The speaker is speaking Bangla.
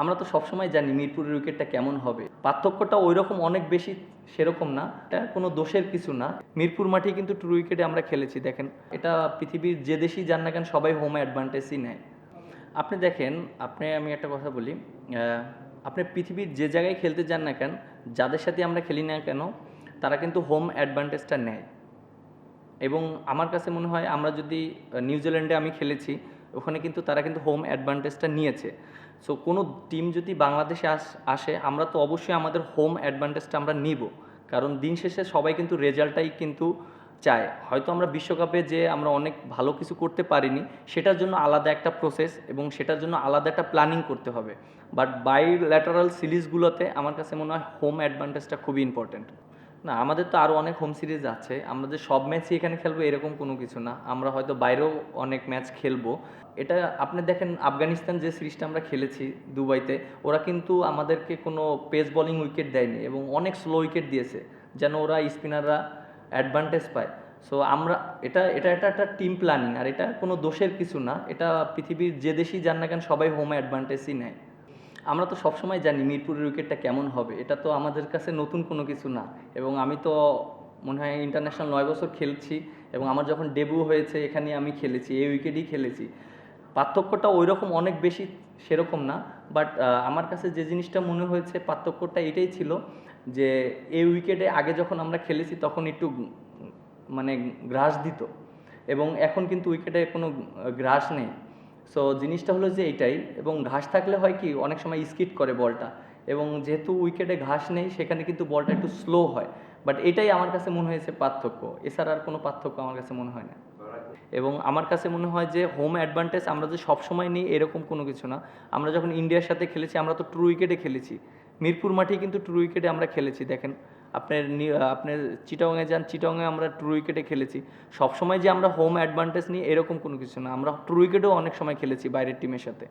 আমরা তো সবসময় জানি মিরপুরের উইকেটটা কেমন হবে। পার্থক্যটা ওই রকম অনেক বেশি সেরকম না। এটা কোনো দোষের কিছু না। মিরপুর মাঠে কিন্তু ট্রু উইকেটে আমরা খেলেছি। দেখেন, এটা পৃথিবীর যে দেশেই যান না কেন সবাই হোম অ্যাডভান্টেজই নেয়। আপনি দেখেন, আপনি, আমি একটা কথা বলি আপনি পৃথিবীর যে জায়গায় খেলতে যান না কেন, যাদের সাথে আমরা খেলি না কেন, তারা কিন্তু হোম অ্যাডভান্টেজটা নেয়। এবং আমার কাছে মনে হয়, আমরা যদি নিউজিল্যান্ডে আমি খেলেছি, ওখানে কিন্তু তারা কিন্তু হোম অ্যাডভান্টেজটা নিয়েছে। সো কোনো টিম যদি বাংলাদেশে আস- আমরা তো অবশ্যই আমাদের হোম অ্যাডভান্টেজটা আমরা নিব। কারণ দিন শেষে সবাই কিন্তু রেজাল্টটাই কিন্তু চায়। হয়তো আমরা বিশ্বকাপে যে আমরা অনেক ভালো কিছু করতে পারিনি, সেটার জন্য আলাদা একটা প্রসেস এবং সেটার জন্য আলাদা একটা প্ল্যানিং করতে হবে। বাট বাই ল্যাটারাল সিরিজগুলোতে আমার কাছে মনে হয় হোম অ্যাডভান্টেজটা খুবই ইম্পর্ট্যান্ট না, আমাদের তো আরও অনেক হোম সিরিজ আছে। আমরা যে সব ম্যাচই এখানে খেলব এরকম কোনো কিছু না। আমরা হয়তো বাইরেও অনেক ম্যাচ খেলব। এটা আপনি দেখেন, আফগানিস্তান যে সিরিজটা আমরা খেলেছি দুবাইতে, ওরা কিন্তু আমাদেরকে কোনো পেস বলিং উইকেট দেয়নি এবং অনেক স্লো উইকেট দিয়েছে, যেন ওরা স্পিনাররা অ্যাডভান্টেজ পায়। সো আমরা, এটা এটা এটা একটা টিম প্ল্যানিং আর এটা কোনো দোষের কিছু না। এটা পৃথিবীর যে দেশেই যান না কেন, সবাই হোম অ্যাডভান্টেজই নেয়। আমরা তো সবসময় জানি মিরপুরের উইকেটটা কেমন হবে। এটা তো আমাদের কাছে নতুন কোনো কিছু না। এবং আমি তো মনে হয় ইন্টারন্যাশনাল নয় বছর খেলছি এবং আমার যখন ডেবু হয়েছে, এখানে আমি খেলেছি, এই উইকেটই খেলেছি। পার্থক্যটা ওই রকম অনেক বেশি সেরকম না বাট আমার কাছে যে জিনিসটা মনে হয়েছে, পার্থক্যটা এটাই ছিল যে এই উইকেটে আগে যখন আমরা খেলেছি, তখন একটু মানে গ্রাস দিত। এবং এখন কিন্তু উইকেটে কোনো গ্রাস নেই। সো জিনিসটা হলো যে এইটাই এবং ঘাস থাকলে হয় কি, অনেক সময় স্কিট করে বলটা। এবং যেহেতু উইকেটে ঘাস নেই, সেখানে কিন্তু বলটা একটু স্লো হয়। বাট এটাই আমার কাছে মনে হয়েছে পার্থক্য। এছাড়া আর কোনো পার্থক্য আমার কাছে মনে হয় না। এবং আমার কাছে মনে হয় যে হোম অ্যাডভান্টেজ আমরা যে সবসময় নিই, এরকম কোনো কিছু না। আমরা যখন ইন্ডিয়ার সাথে খেলেছি, আমরা তো ট্রু উইকেটে খেলেছি। মিরপুর মাঠে কিন্তু ট্রু উইকেটে আমরা খেলেছি, দেখেন। আপনার আপনার চিটাংয়ে যান চিটাংয়ে আমরা ট্রু উইকেটে খেলেছি। সবসময় যে আমরা হোম অ্যাডভান্টেজ নিই এরকম কোনো কিছু না, আমরা ট্রু উইকেটেও অনেক সময় খেলেছি বাইরের টিমের সাথে।